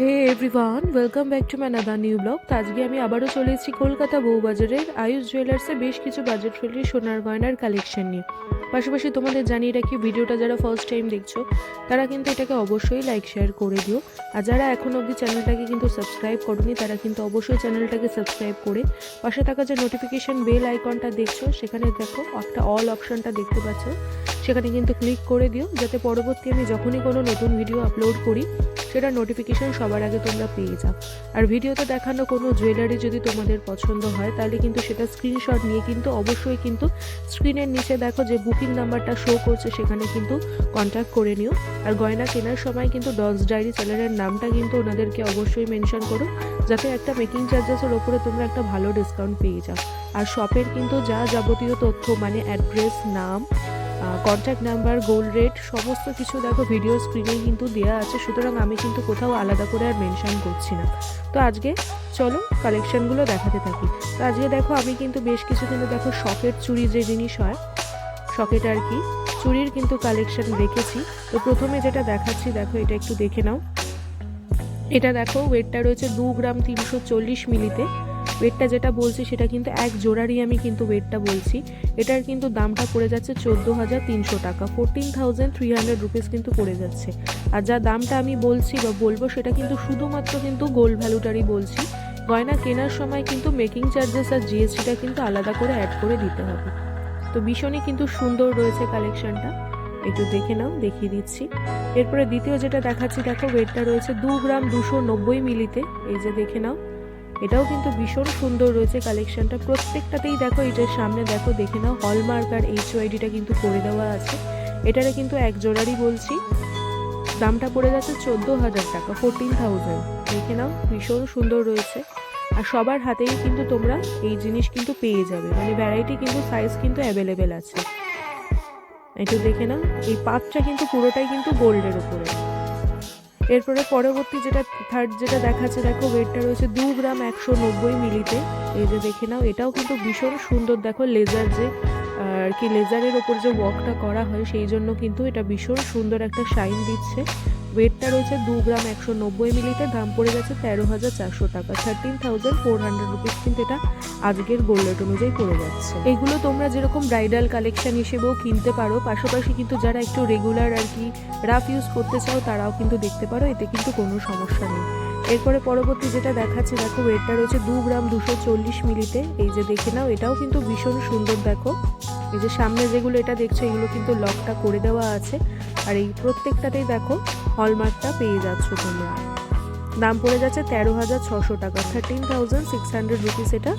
Hey everyone welcome back to my নাদা new blog তো আজকে আমি আবারও চলে এসেছি কলকাতা বউবাজারের আয়ুষ জুয়েলার্সে বেশ কিছু বাজেট ফ্রেন্ডলি সোনার গয়নার কালেকশন নিয়ে। পাশাপাশি তোমাদের জানিয়ে রাখি, ভিডিওটা যারা ফার্স্ট টাইম দেখছ, তারা কিন্তু এটাকে অবশ্যই লাইক শেয়ার করে দিও। আর যারা এখনও অবধি চ্যানেলটাকে কিন্তু সাবস্ক্রাইব করনি, তারা কিন্তু অবশ্যই চ্যানেলটাকে সাবস্ক্রাইব করে পাশে থাকা যে নোটিফিকেশন বেল আইকনটা দেখছ, সেখানে দেখো একটা অল অপশনটা দেখতে পাচ্ছ। সেখানে কিন্তু ক্লিক করে দিও, যাতে পরবর্তী আমি যখনই কোনো নতুন ভিডিও আপলোড করি সেটা নোটিফিকেশন সবার আগে তোমরা পেয়ে যাও। আর ভিডিওতে দেখানো কোনো জুয়েলারি যদি তোমাদের পছন্দ হয়, তাহলে কিন্তু সেটা স্ক্রিনশট নিয়ে কিন্তু অবশ্যই কিন্তু স্ক্রিনের নিচে দেখো যে বুকিং নাম্বারটা শো করছে, সেখানে কিন্তু কন্ট্যাক্ট করে নিও। আর গয়না কেনার সময় কিন্তু ডগস ডায়েরি চ্যানেলের নামটা কিন্তু ওনাদেরকে অবশ্যই মেনশন করো, যাতে একটা মেকিং চার্জেসের ওপরে তোমরা একটা ভালো ডিসকাউন্ট পেয়ে যাও। আর শপের কিন্তু যা যাবতীয় তথ্য মানে অ্যাড্রেস নাম কন্ট্যাক্ট নাম্বার গোল রেট সমস্ত কিছু দেখো ভিডিও স্ক্রিনে কিন্তু দেওয়া আছে। সুতরাং আমি কিন্তু কোথাও আলাদা করে আর মেনশান করছি না। তো আজকে চলো কালেকশনগুলো দেখাতে থাকি। তো আজকে দেখো আমি কিন্তু বেশ কিছু কিন্তু দেখো শখের চুড়ি যে জিনিস হয় শখেট আর কি চুড়ির কিন্তু কালেকশন রেখেছি তো প্রথমে যেটা দেখাচ্ছি, দেখো এটা একটু দেখে নাও। এটা দেখো ওয়েটটা রয়েছে দু গ্রাম তিনশো চল্লিশ মিলিতে। ওয়েটটা যেটা বলছি, সেটা কিন্তু এক জোড়ারই আমি কিন্তু ওয়েটটা বলছি। এটার কিন্তু দামটা পড়ে যাচ্ছে চোদ্দ হাজার তিনশো টাকা। Fourteen thousand three hundred rupees কিন্তু পড়ে যাচ্ছে। আর যা দামটা আমি বলছি বা বলব, সেটা কিন্তু শুধুমাত্র কিন্তু গোল্ড ভ্যালুটারই বলছি। গয়না কেনার সময় কিন্তু মেকিং চার্জেস আর জিএসটিটা কিন্তু আলাদা করে অ্যাড করে দিতে হবে। তো ভীষণই কিন্তু সুন্দর রয়েছে কালেকশনটা একটু দেখে নাও, দেখিয়ে দিচ্ছি। এরপরে দ্বিতীয় যেটা দেখাচ্ছি, দেখো ওয়েটটা রয়েছে দু গ্রাম দুশো নব্বই মিলিতে। এই যে দেখে নাও। এটাও কিন্তু ভীষণ সুন্দর রয়েছে কালেকশনটা প্রত্যেকটাতেই দেখো এটার সামনে দেখো, দেখে নাও হলমার্ক আর এইচ ওয়াইডিটা কিন্তু করে দেওয়া আছে। এটারে কিন্তু এক জোড়ারই বলছি। দামটা পড়ে যাচ্ছে চোদ্দ হাজার টাকা ফোরটিন থাউজেন্ড দেখে নাও, ভীষণ সুন্দর রয়েছে। আর সবার হাতেই কিন্তু তোমরা এই জিনিস কিন্তু পেয়ে যাবে। মানে ভ্যারাইটি কিন্তু সাইজ কিন্তু অ্যাভেলেবেল আছে। একটু দেখে নাও, এই পাতটা কিন্তু পুরোটাই কিন্তু গোল্ডের উপরে। এরপরে পরবর্তী যেটা থার্ড যেটা দেখাচ্ছে, দেখো ওয়েটটা রয়েছে দু গ্রাম একশো নব্বই মিলিতে। এই যে দেখে নাও, এটাও কিন্তু ভীষণ সুন্দর। দেখো লেজার যে, আর কি লেজারের ওপর যে ওয়ার্কটা করা হয়, সেই জন্য কিন্তু এটা ভীষণ সুন্দর একটা শাইন দিচ্ছে। ওয়েটটা রয়েছে দু গ্রাম একশো নব্বই মিলিতে, দাম পড়ে গেছে তেরো হাজার চারশো টাকা। Thirteen thousand four hundred rupees কিন্তু এটা আজকের গোল্ড রেট অনুযায়ী পড়ে যাচ্ছে। এগুলো তোমরা যেরকম ব্রাইডাল কালেকশন হিসেবেও কিনতে পারো, পাশাপাশি কিন্তু যারা একটু রেগুলার আর কি রাফ ইউজ করতে চাও, তারাও কিন্তু দেখতে পারো, এতে কিন্তু কোনো সমস্যা নেই। এরপরে পরবর্তী যেটা দেখাচ্ছে, দেখো ওয়েটটা রয়েছে দু গ্রাম দুশো চল্লিশ মিলিতে। এই যে দেখে নাও, এটাও কিন্তু ভীষণ সুন্দর, দেখো। এই যে সামনে যেগুলো এটা দেখছ, এগুলো কিন্তু লকটা করে দেওয়া আছে। আর এই প্রত্যেকটাতেই, দেখো হলমার্কটা পেয়ে যাচ্ছ তোমরা। দাম পড়ে যাচ্ছে তেরো হাজার ছশো টাকা thirteen thousand six hundred rupees এটা।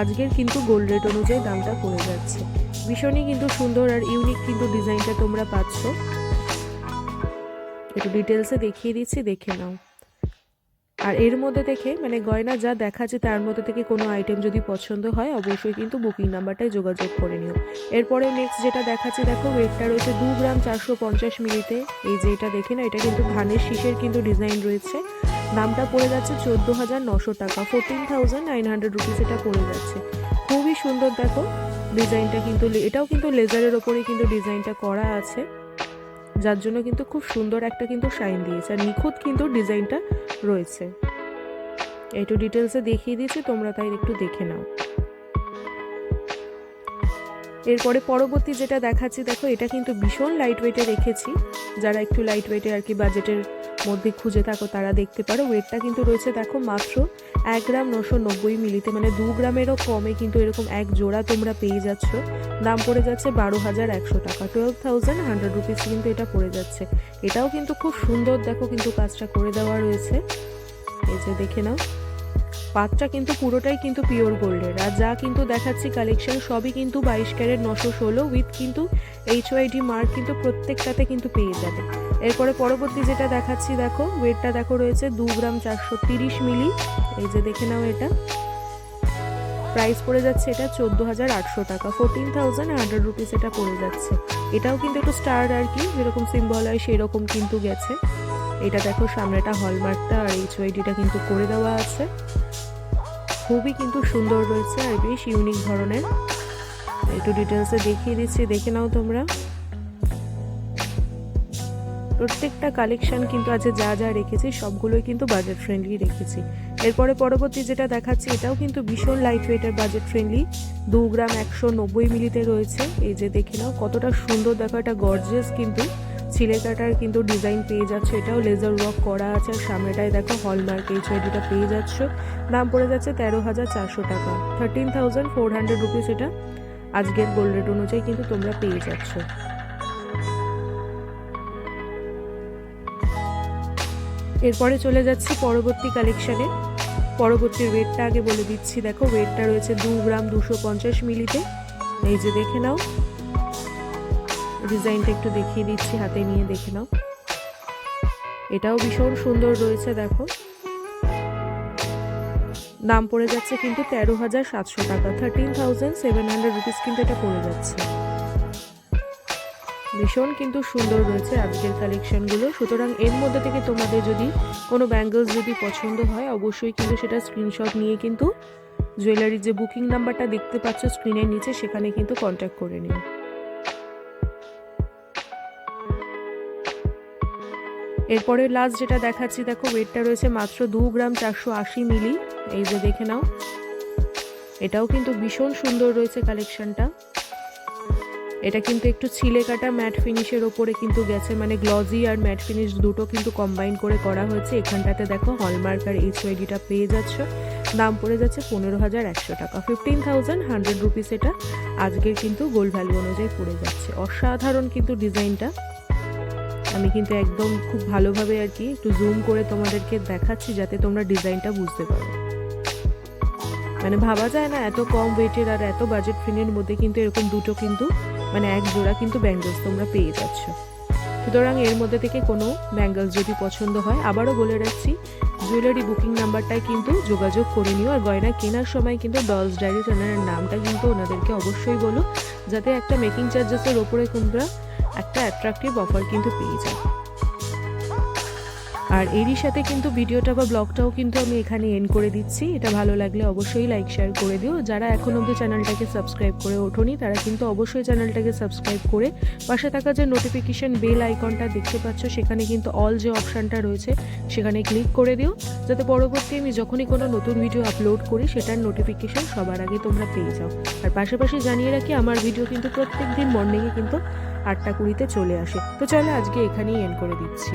আজকের কিন্তু গোল্ড রেট অনুযায়ী দামটা পড়ে যাচ্ছে। ভীষণই কিন্তু সুন্দর আর ইউনিক কিন্তু ডিজাইনটা তোমরা পাচ্ছ। একটু ডিটেলসে দেখিয়ে দিচ্ছি, দেখে নাও। আর এর মধ্যে থেকে মানে গয়না যা দেখাচ্ছে তার মধ্যে থেকে কোনো আইটেম যদি পছন্দ হয়, অবশ্যই কিন্তু বুকিং নাম্বারটায় যোগাযোগ করে নিও। এরপরে নেক্সট যেটা দেখাচ্ছে, দেখো ওয়েটটা রয়েছে দু গ্রাম চারশো পঞ্চাশ মিলিতে এই যে এটা দেখে না এটা কিন্তু ধানের শীষের কিন্তু ডিজাইন রয়েছে। দামটা পড়ে যাচ্ছে চোদ্দ হাজার নশো টাকা fourteen thousand nine hundred rupees এটা পড়ে যাচ্ছে। খুবই সুন্দর দেখো ডিজাইনটা কিন্তু এটাও কিন্তু লেজারের ওপরেই কিন্তু ডিজাইনটা করা আছে। যার জন্য কিন্তু খুব সুন্দর একটা কিন্তু শাইন দিয়েছে। আর নিখুঁত কিন্তু ডিজাইনটা রয়েছে। একটু ডিটেলসে দেখিয়ে দিয়েছি, তোমরা তাই একটু দেখে নাও। এরপরে পরবর্তী যেটা দেখাচ্ছি, দেখো এটা কিন্তু ভীষণ লাইট ওয়েটে রেখেছি। যারা একটু লাইট ওয়েটে আর কি বাজেটের মধ্যে খুঁজে থাকো, তারা দেখতে পারো। ওয়েটটা কিন্তু রয়েছে দেখো মাত্র এক গ্রাম নশো নব্বই মিলিতে মানে দু গ্রামেরও কমে কিন্তু এরকম এক জোড়া তোমরা পেয়ে যাচ্ছ। দাম পড়ে যাচ্ছে বারো হাজার একশো টাকা। টুয়েলভ থাউজেন্ড হান্ড্রেড রুপিস কিন্তু এটা পড়ে যাচ্ছে। এটাও কিন্তু খুব সুন্দর দেখো কিন্তু কাজটা করে দেওয়া রয়েছে। এই যে দেখে নাও। পাতটা কিন্তু পুরোটাই কিন্তু পিওর গোল্ডের আর যা কিন্তু দেখাচ্ছি কালেকশন সবই কিন্তু বাইশ ক্যারেট নশো ষোলো উইথ কিন্তু এইচ ওয়াইডি মার্ক কিন্তু প্রত্যেকটাতে কিন্তু পেয়ে যাবে। এরপরে পরবর্তী যেটা দেখাচ্ছি দেখো ওয়েটটা দেখো রয়েছে দু গ্রাম চারশো তিরিশ মিলি এই যে দেখে নাও এটা। প্রাইস পড়ে যাচ্ছে এটা চোদ্দ হাজার আটশো টাকা। ফোরটিন থাউজেন্ড হান্ড্রেড রুপিস এটা পড়ে যাচ্ছে। এটাও কিন্তু একটু স্টার আর কি, যেরকম সিম্বল হয় সেরকম কিন্তু গেছে। এটা দেখো সামনেটা হলমার্কটা আর এইচ ওয়াইডিটা কিন্তু করে দেওয়া আছে। খুবই কিন্তু সুন্দর রয়েছে আর বেশ ইউনিক ধরনের। একটু ডিটেলসে দেখিয়ে দিচ্ছি, দেখে নাও তোমরা। প্রত্যেকটা কালেকশন কিন্তু আজ যা যা রেখেছি, সবগুলোই কিন্তু বাজেট ফ্রেন্ডলি রেখেছি। এরপরে পরবর্তী যেটা দেখাচ্ছি, এটাও কিন্তু ভীষণ লাইট ওয়েটের বাজেট ফ্রেন্ডলি দু গ্রাম একশো নব্বই মিলিতে রয়েছে। এই যে দেখে নাও কতটা সুন্দর দেখো এটা গর্জিয়াস কিন্তু ছিলে কাটার কিন্তু ডিজাইন পেয়ে যাচ্ছ। এটাও লেজার ওয়ার্ক করা আছে, আর সামনেটায় দেখো হলমার্ক এই ছবিটা পেয়ে যাচ্ছ। দাম পড়ে যাচ্ছে তেরো হাজার চারশো টাকা। Thirteen thousand four hundred rupees এটা। আজকের গোল্ড রেট অনুযায়ী কিন্তু তোমরা পেয়ে যাচ্ছ। এরপরে চলে যাচ্ছি পরবর্তী কালেকশানে পরবর্তী ওয়েটটা আগে বলে দিচ্ছি। দেখো ওয়েটটা রয়েছে দু গ্রাম দুশো পঞ্চাশ মিলিতে। এই যে দেখে নাও। ডিজাইনটা একটু দেখিয়ে দিচ্ছি, হাতে নিয়ে দেখে নাও। এটাও ভীষণ সুন্দর রয়েছে, দেখো। দাম পড়ে যাচ্ছে কিন্তু তেরো হাজার সাতশো টাকা thirteen thousand seven hundred rupees কিন্তু এটা পড়ে যাচ্ছে। ভীষণ কিন্তু সুন্দর রয়েছে আজকের কালেকশনগুলো সুতরাং এর মধ্যে থেকে তোমাদের যদি কোনো ব্যাঙ্গলস যদি পছন্দ হয়, অবশ্যই কিন্তু সেটা স্ক্রিনশট নিয়ে কিন্তু জুয়েলারির যে বুকিং নাম্বারটা দেখতে পাচ্ছ স্ক্রিনের নিচে, সেখানে কিন্তু কন্ট্যাক্ট করে নিও। এরপরে লাস্ট যেটা দেখাচ্ছি, দেখো ওয়েটটা রয়েছে মাত্র দু গ্রাম চারশো আশি মিলি। এই যে দেখে নাও। এটাও কিন্তু ভীষণ সুন্দর রয়েছে কালেকশনটা এটা কিন্তু একটু ছিলে কাটা ম্যাট ফিনিশের ওপরে কিন্তু গেছে মানে গ্লজি আর ম্যাট ফিনিশ দুটো কিন্তু কম্বাইন করে করা হয়েছে। এখানটাতে দেখো হলমার্ক আর এইচ ওয়াইডিটা পেয়ে যাচ্ছ। দাম পড়ে যাচ্ছে পনেরো হাজার একশো টাকা। ফিফটিন থাউজেন্ড হান্ড্রেড রুপিস এটা। আজকের কিন্তু গোল্ড ভ্যালু অনুযায়ী পড়ে যাচ্ছে। অসাধারণ কিন্তু ডিজাইনটা আমি কিন্তু একদম খুব ভালোভাবে আর কি একটু জুম করে তোমাদেরকে দেখাচ্ছি যাতে তোমরা ডিজাইনটা বুঝতে পারো। মানে ভাবা যায় না, এত কম ওয়েটের আর এত বাজেট ফ্রেন্ডের মধ্যে কিন্তু এরকম দুটো কিন্তু মানে এক জোড়া কিন্তু ব্যাঙ্গলস তোমরা পেয়ে যাচ্ছ। সুতরাং এর মধ্যে থেকে কোনো ব্যাঙ্গলস যদি পছন্দ হয়, আবারও বলে রাখছি জুয়েলারি বুকিং নাম্বারটায় কিন্তু যোগাযোগ করে নিও আর গয়না কেনার সময় কিন্তু ডলস ডায়েরি চ্যানেলের নামটা কিন্তু ওনাদেরকে অবশ্যই বলো, যাতে একটা মেকিং চার্জেসের ওপরে তোমরা একটা অ্যাট্রাকটিভ অফার কিন্তু পেয়ে যাও আর এরই সাথে কিন্তু ভিডিওটা বা ব্লগটাও কিন্তু আমি এখানে এন্ড করে দিচ্ছি। এটা ভালো লাগলে অবশ্যই লাইক শেয়ার করে দিও। যারা এখন অবধি চ্যানেলটাকে সাবস্ক্রাইব করে ওঠোনি, তারা কিন্তু অবশ্যই চ্যানেলটাকে সাবস্ক্রাইব করে পাশে থাকা যে নোটিফিকেশন বেল আইকনটা দেখতে পাচ্ছ, সেখানে কিন্তু অল যে অপশানটা রয়েছে, সেখানে ক্লিক করে দিও। যাতে পরবর্তী আমি যখনই কোনো নতুন ভিডিও আপলোড করি, সেটার নোটিফিকেশন সবার আগে তোমরা পেয়ে যাও। আর পাশাপাশি জানিয়ে রাখি, আমার ভিডিও কিন্তু প্রত্যেক দিন মর্নিংয়ে কিন্তু আটটা কুড়িতে চলে আসে। তো চলো আজকে এখানেই এন্ড করে দিচ্ছি।